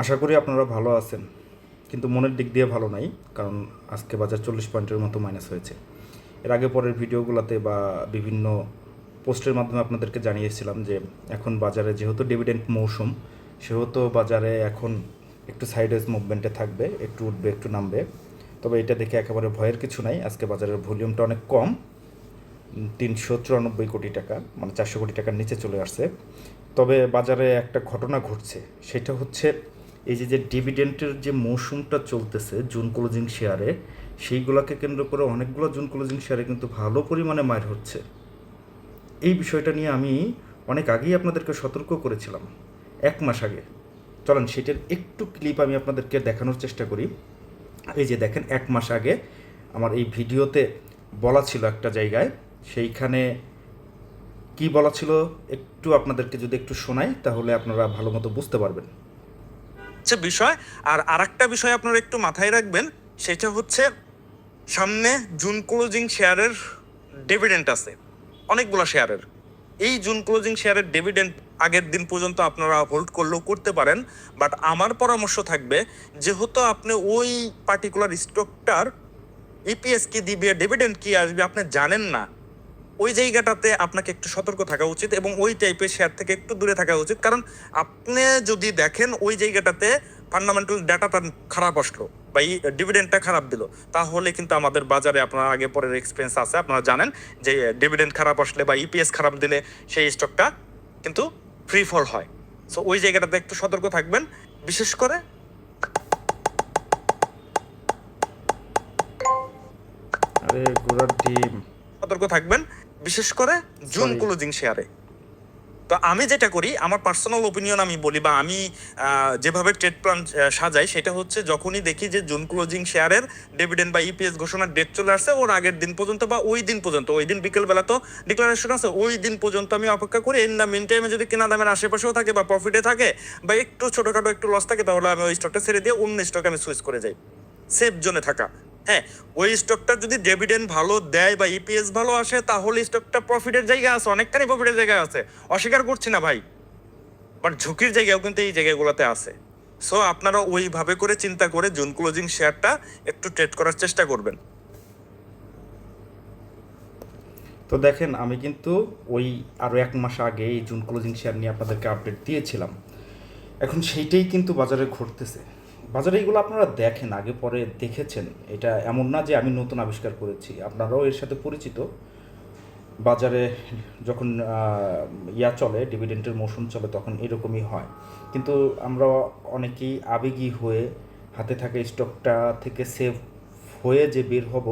আশা করি আপনারা ভালো আছেন। কিন্তু মনের দিক দিয়ে ভালো নাই, কারণ আজকে বাজার চল্লিশ পয়েন্টের মতো মাইনাস হয়েছে। এর আগে পরের ভিডিওগুলোতে বা বিভিন্ন পোস্টের মাধ্যমে আপনাদেরকে জানিয়েছিলাম যে এখন বাজারে যেহেতু ডিভিডেন্ট মৌসুম, সেহেতু বাজারে এখন একটু সাইডওয়েজ মুভমেন্টে থাকবে, একটু উঠবে, একটু নামবে। তবে এটা দেখে একেবারে ভয়ের কিছু নাই, আজকে বাজারের ভলিউমটা অনেক কম। তিনশো চুরানব্বই কোটি টাকা মানে চারশো কোটি টাকার নিচে চলে আসছে। তবে বাজারে একটা ঘটনা ঘটছে, সেটা হচ্ছে এই যে যে ডিভিডেন্টের যে মৌসুমটা চলতেছে জুন ক্লোজিং শেয়ারে সেইগুলোকে কেন্দ্র করে অনেকগুলো জুন ক্লোজিং শেয়ারে কিন্তু ভালো পরিমাণে মার হচ্ছে। এই বিষয়টা নিয়ে আমি অনেক আগেই আপনাদেরকে সতর্ক করেছিলাম, এক মাস আগে। চলেন, সেটার একটু ক্লিপ আমি আপনাদেরকে দেখানোর চেষ্টা করি। এই যে দেখেন, এক মাস আগে আমার এই ভিডিওতে বলা ছিল একটা জায়গায়, সেইখানে কি বলা ছিল? একটু আপনাদেরকে যদি একটু শোনাই, তাহলে আপনারা ভালো মতো বুঝতে পারবেন। হচ্ছে বিষয়। আর আরেকটা বিষয় আপনারা একটু মাথায় রাখবেন, সেটা হচ্ছে সামনে জুন ক্লোজিং শেয়ারের ডিভিডেন্ট আছে, অনেকগুলো শেয়ারের এই জুন ক্লোজিং শেয়ারের ডিভিডেন্ট আগের দিন পর্যন্ত আপনারা হোল্ড করলেও করতে পারেন বাট আমার পরামর্শ থাকবে যেহেতু আপনি ওই পার্টিকুলার স্টকটার ইপিএস কি দিবে ডিভিডেন্ট কি আসবে, আপনি জানেন না। ওই জায়গাটাতে আপনাকে একটু সতর্ক থাকা উচিত এবং ওই টাইপের শেয়ার থেকে একটু দূরে থাকা উচিত। কারণ আপনি যদি দেখেন ওই জায়গাটাতে ফান্ডামেন্টাল ডাটাটা খারাপ আসলো বা এই ডিভিডেন্টটা খারাপ দিল তাহলে কিন্তু আমাদের বাজারে আপনার আগে পরের এক্সপিরিয়েন্স আছে। আপনারা জানেন যে ডিভিডেন্ট খারাপ আসলে বা ইপিএস খারাপ দিলে সেই স্টকটা কিন্তু ফ্রি ফল হয়। সো ওই জায়গাটাতে একটু সতর্ক থাকবেন। বিশেষ করে আরে ঘোড়ার ডিম। সতর্ক থাকবেন। বিশেষ করে জুন ক্লোজিং শেয়ারে। তো আমি যেটা করি আমার পার্সোনাল ওপিনিয়ন আমি বলি বা আমি যেভাবে ট্রেড প্ল্যান সাজাই সেটা হচ্ছে যখনই দেখি যে জুন ক্লোজিং শেয়ারের ডিভিডেন্ড বা ইপিএস ঘোষণার ডেট চলে আসছে ওর আগের দিন পর্যন্ত বা ওই দিন পর্যন্ত ওই দিন বিকেলবেলা তো ডিক্লারেশন আছে ওই দিন পর্যন্ত আমি অপেক্ষা করি এর না মিন টাইমে যদি কেনা দামের আশেপাশেও থাকে বা প্রফিটে থাকে বা একটু ছোটোখাটো একটু লস থাকে তাহলে আমি ওই স্টকটা ছেড়ে দিয়ে অন্য স্টকে আমি সুইচ করে যাই। সেফ জোনে থাকা। হ্যাঁ ওই স্টকটা যদি ডিভিডেন্ড ভালো দেয় বা ইপিএস ভালো আসে, তাহলে স্টকটা প্রফিটের জায়গা আছে, অনেকখানি প্রফিটের জায়গা আছে। অস্বীকার করছি না ভাই বাট ঝুঁকির জায়গাও কিন্তু এই জায়গাগুলোতে আছে। সো আপনারা ওইভাবে করে চিন্তা করে জুন ক্লোজিং শেয়ারটা একটু ট্রেড করার চেষ্টা করবেন। তো দেখেন, আমি কিন্তু ওই আরও এক মাস আগে এই জুন ক্লোজিং শেয়ার নিয়ে আপনাদেরকে আপডেট দিয়েছিলাম। এখন সেইটাই কিন্তু বাজারে ঘটতেছে। বাজারে এগুলো আপনারা দেখেন, আগে পরে দেখেছেন। এটা এমন না যে আমি নতুন আবিষ্কার করেছি। আপনারাও এর সাথে পরিচিত। বাজারে যখন ইয়া চলে ডিভিডেন্টের মৌসুম চলে, তখন এরকমই হয়। কিন্তু আমরা অনেকেই আবেগী হয়ে হাতে থাকা স্টকটা থেকে সেভ হয়ে যে বের হব,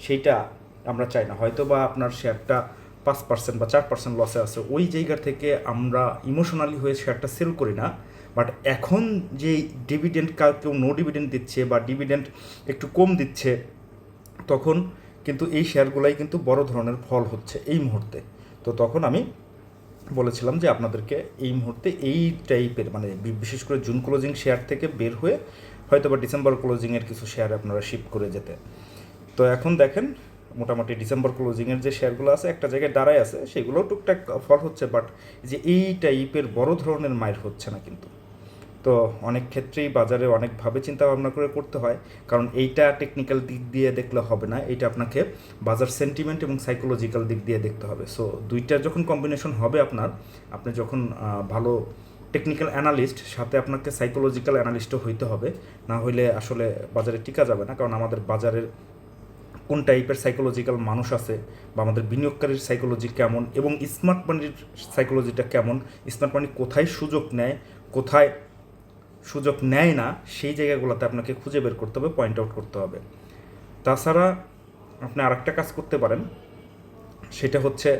সেইটা আমরা চাই না। হয়তো বা আপনার শেয়ারটা পাঁচ পার্সেন্ট বা চার পার্সেন্ট লসে আছে। ওই জায়গা থেকে আমরা ইমোশনালি হয়ে শেয়ারটা সেল করি না। বাট এখন যে ডিভিডেন্ট কেউ নো ডিভিডেন্ট দিচ্ছে বা ডিভিডেন্ট একটু কম দিচ্ছে, তখন কিন্তু এই শেয়ারগুলাই কিন্তু বড় ধরনের ফল হচ্ছে এই মুহূর্তে। তো তখন আমি বলেছিলাম যে আপনাদেরকে এই মুহূর্তে এই টাইপের মানে বিশেষ করে জুন ক্লোজিং শেয়ার থেকে বের হয়ে হয়তো বা ডিসেম্বর ক্লোজিংয়ের কিছু শেয়ার আপনারা শিফট করে যেতে। তো এখন দেখেন, মোটামুটি ডিসেম্বর ক্লোজিংয়ের যে শেয়ারগুলো আছে, একটা জায়গায় দাঁড়ায় আছে, সেগুলোও টুকটাক ফল হচ্ছে বাট যে এই টাইপের বড় ধরনের মাইর হচ্ছে না কিন্তু। তো অনেক ক্ষেত্রেই বাজারে অনেকভাবে চিন্তা ভাবনা করে করতে হয়। কারণ এইটা টেকনিক্যাল দিক দিয়ে দেখলে হবে না। এটা আপনাকে বাজার সেন্টিমেন্ট এবং সাইকোলজিক্যাল দিক দিয়ে দেখতে হবে। সো দুইটা যখন কম্বিনেশন হবে আপনার, আপনি যখন ভালো টেকনিক্যাল অ্যানালিস্ট সাথে আপনাকে সাইকোলজিক্যাল অ্যানালিস্টও হইতে হবে। না হইলে আসলে বাজারে টিকা যাবে না। কারণ আমাদের বাজারের কোন টাইপের সাইকোলজিক্যাল মানুষ আছে বা আমাদের বিনিয়োগকারীর সাইকোলজি কেমন এবং স্মার্ট মানির সাইকোলজিটা কেমন স্মার্ট মানি কোথায় সুযোগ নেয়, কোথায় সুযোগ নেয় না, সেই জায়গাগুলোতে আপনাকে খুঁজে বের করতে হবে পয়েন্ট আউট করতে হবে। তাছাড়া আপনি আরেকটা কাজ করতে পারেন, সেটা হচ্ছে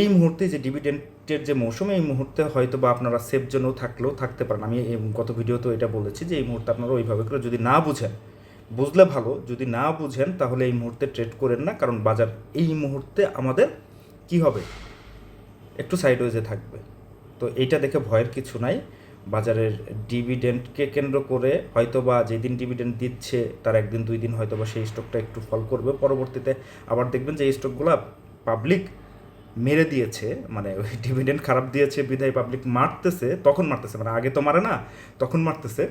এই মুহূর্তে যে ডিভিডেন্টের যে মৌসুম, এই মুহূর্তে হয়তো বা আপনারা সেফ জোনেও থাকলেও থাকতে পারেন। আমি গত ভিডিওতেও এটা বলেছি যে এই মুহূর্তে আপনারা ওইভাবে করে যদি না বুঝেন, বুঝলে ভালো, যদি না বুঝেন তাহলে এই মুহূর্তে ট্রেড করেন না, কারণ বাজার এই মুহূর্তে আমাদের কি হবে? একটু সাইডওয়েজে থাকবে। তো এইটা দেখে ভয়ের কিছু নাই। বাজারের ডিভিডেন্টকে কেন্দ্র করে হয়তো বা যেদিন ডিভিডেন্ট দিচ্ছে, তার একদিন, দুই দিন হয়তো বা সেই স্টকটা একটু ফল করবে। পরবর্তীতে আবার দেখবেন যে এই স্টকগুলো পাবলিক মেরে দিয়েছে মানে ওই ডিভিডেন্ড খারাপ দিয়েছে বিধায় পাবলিক মারতেছে, তখন মারতেছে মানে আগে তো মারে না, তখন মারতেছে,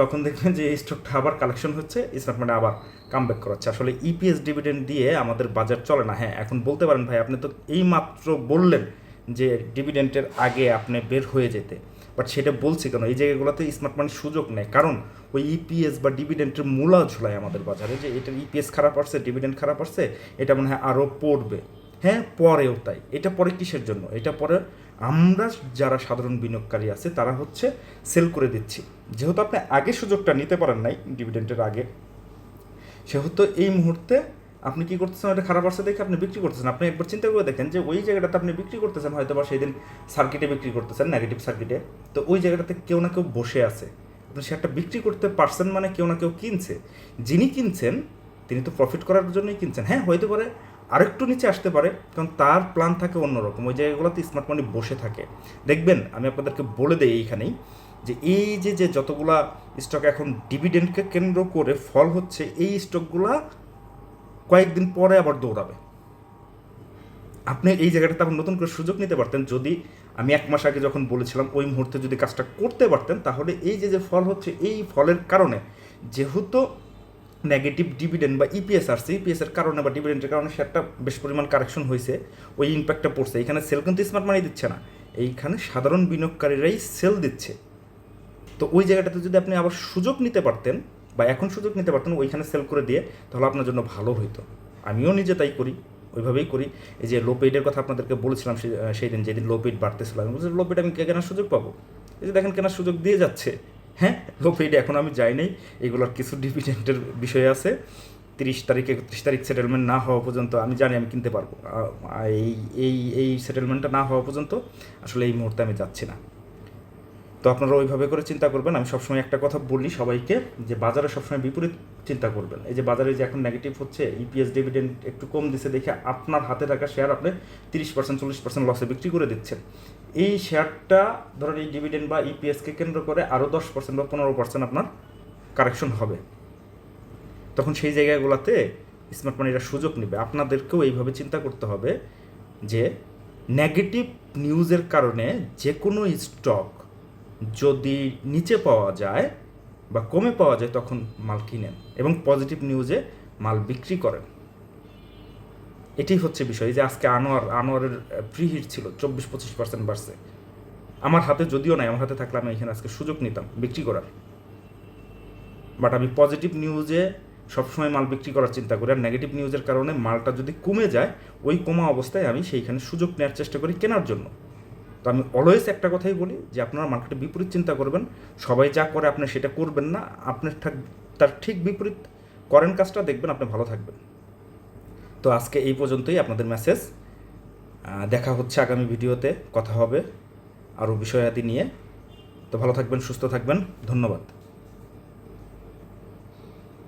তখন দেখবেন যে এই স্টকটা আবার কালেকশন হচ্ছে স্মার্ট মানে আবার কামব্যাক করাচ্ছে। আসলে ইপিএস ডিভিডেন্ড দিয়ে আমাদের বাজার চলে না। হ্যাঁ এখন বলতে পারেন ভাই, আপনি তো এই মাত্র বললেন যে ডিভিডেন্টের আগে আপনি বের হয়ে যেতে। বাট সেটা বলছি কেন? এই জায়গাগুলোতে স্মার্ট মানি সুযোগ নেয় কারণ ওই ইপিএস বা ডিভিডেন্টের মূলা ঝুলায় আমাদের বাজারে যে এটার ইপিএস খারাপ আসছে ডিভিডেন্ট খারাপ আসছে, এটা মনে হয় আরও পড়বে। হ্যাঁ পরেও তাই। এটা পরে কিসের জন্য? এটা পরে আমরা যারা সাধারণ বিনিয়োগকারী আছে, তারা হচ্ছে সেল করে দিচ্ছি। যেহেতু আপনি আগে সুযোগটা নিতে পারেন নাই ডিভিডেন্টের আগে, সেহেতু এই মুহূর্তে আপনি কি করতেছেন? ওটা খারাপ আসছে দেখে আপনি বিক্রি করতেছেন। আপনি একবার চিন্তা করে দেখেন যে ওই জায়গাটাতে আপনি বিক্রি করতেছেন হয়তো বা সেই দিন সার্কিটে বিক্রি করতেছেন নেগেটিভ সার্কিটে তো ওই জায়গাটাতে কেউ না কেউ বসে আছে। আপনি শেয়ারটা বিক্রি করতে পারছেন মানে কেউ না কেউ কিনছে। যিনি কিনছেন, তিনি তো প্রফিট করার জন্যই কিনছেন। হ্যাঁ হইতে পারে, আরেকটু নিচে আসতে পারে, কারণ তার প্ল্যান থাকে অন্যরকম। ওই জায়গাগুলোতে স্মার্ট মানি বসে থাকে। দেখবেন, আমি আপনাদেরকে বলে দেই এইখানেই যে এই যে যে যতগুলা স্টক এখন ডিভিডেন্ডকে কেন্দ্র করে ফল হচ্ছে, এই স্টকগুলা কয়েকদিন পরে আবার দৌড়াবে। আপনি এই জায়গাটাতে আবার নতুন করে সুযোগ নিতে পারতেন যদি আমি এক মাস আগে যখন বলেছিলাম ওই মুহূর্তে যদি কাজটা করতে পারতেন, তাহলে এই যে যে ফল হচ্ছে, এই ফলের কারণে যেহেতু নেগেটিভ ডিভিডেন্ড বা ইপিএস আসছে ইপিএস এর কারণে বা ডিভিডেন্ডের কারণে শেয়ারটা বেশ পরিমাণ কারেকশন হয়েছে, ওই ইম্প্যাক্টটা পড়ছে। এখানে সেল কিন্তু স্মার্ট মানি দিচ্ছে না, এইখানে সাধারণ বিনিয়োগকারীরাই সেল দিচ্ছে। তো ওই জায়গাটাতে যদি আপনি আবার সুযোগ নিতে পারতেন বা এখন সুযোগ নিতে পারতেন ওইখানে সেল করে দিয়ে, তাহলে আপনার জন্য ভালো হইতো। আমিও নিজে তাই করি, ওইভাবেই করি। এই যে লো পেইডের কথা আপনাদেরকে বলেছিলাম সেই দিন যেদিন লো পেইড বাড়তেছিল, আমি বলছি লো পেইড আমি কেনার সুযোগ পাবো? এই যে দেখেন কেনার সুযোগ দিয়ে যাচ্ছে। হ্যাঁ লো পেইডে এখন আমি যাই নাই, এগুলোর কিছু ডিভিডেন্টের বিষয় আছে। তিরিশ তারিখ একত্রিশ তারিখ সেটেলমেন্ট না হওয়া পর্যন্ত আমি জানি আমি কিনতে পারব। এই এই এই সেটেলমেন্টটা না হওয়া পর্যন্ত আসলে এই মুহূর্তে আমি যাচ্ছি না। তো আপনারা ওইভাবে করে চিন্তা করবেন। আমি সবসময় একটা কথা বলি সবাইকে যে বাজারে সবসময় বিপরীত চিন্তা করবেন। এই যে বাজারে যে এখন নেগেটিভ হচ্ছে ইপিএস ডিভিডেন্ড একটু কম দিছে দেখে আপনার হাতে থাকা শেয়ার আপনি তিরিশ পার্সেন্ট চল্লিশ পার্সেন্ট লসে বিক্রি করে দিচ্ছেন। এই শেয়ারটা ধরেন এই ডিভিডেন্ড বা ইপিএসকে কেন্দ্র করে আরও দশ পার্সেন্ট বা পনেরো পার্সেন্ট আপনার কারেকশন হবে। তখন সেই জায়গাগুলোতে স্মার্ট মানিরা সুযোগ নেবে। আপনাদেরকেও এইভাবে চিন্তা করতে হবে যে নেগেটিভ নিউজের কারণে যে কোনো স্টক যদি নিচে পাওয়া যায় বা কমে পাওয়া যায়, তখন মাল কিনেন এবং পজিটিভ নিউজে মাল বিক্রি করেন। এটাই হচ্ছে বিষয় যে আজকে আনোয়ার, আনোয়ারের প্রি হিট ছিল চব্বিশ পঁচিশ পার্সেন্ট বাড়ছে। আমার হাতে যদিও নাই, আমার হাতে থাকলে আমি এখানে আজকে সুযোগ নিতাম বিক্রি করার। বাট আমি পজিটিভ নিউজে সবসময় মাল বিক্রি করার চিন্তা করি আর নেগেটিভ নিউজের কারণে মালটা যদি কমে যায়, ওই কমা অবস্থায় আমি সেইখানে সুযোগ নেওয়ার চেষ্টা করি কেনার জন্য। আমি অলওয়েজ একটা কথাই বলি যে আপনারা মার্কেটে বিপরীত চিন্তা করবেন। সবাই যা করে আপনি সেটা করবেন না। আপনি তার ঠিক বিপরীত করেন কাজটা, দেখবেন আপনি ভালো থাকবেন। তো আজকে এই পর্যন্তই আপনাদের মেসেজ দেখা হচ্ছে আগামী ভিডিওতে, কথা হবে আরও বিষয়াদি নিয়ে। তো ভালো থাকবেন, সুস্থ থাকবেন। ধন্যবাদ।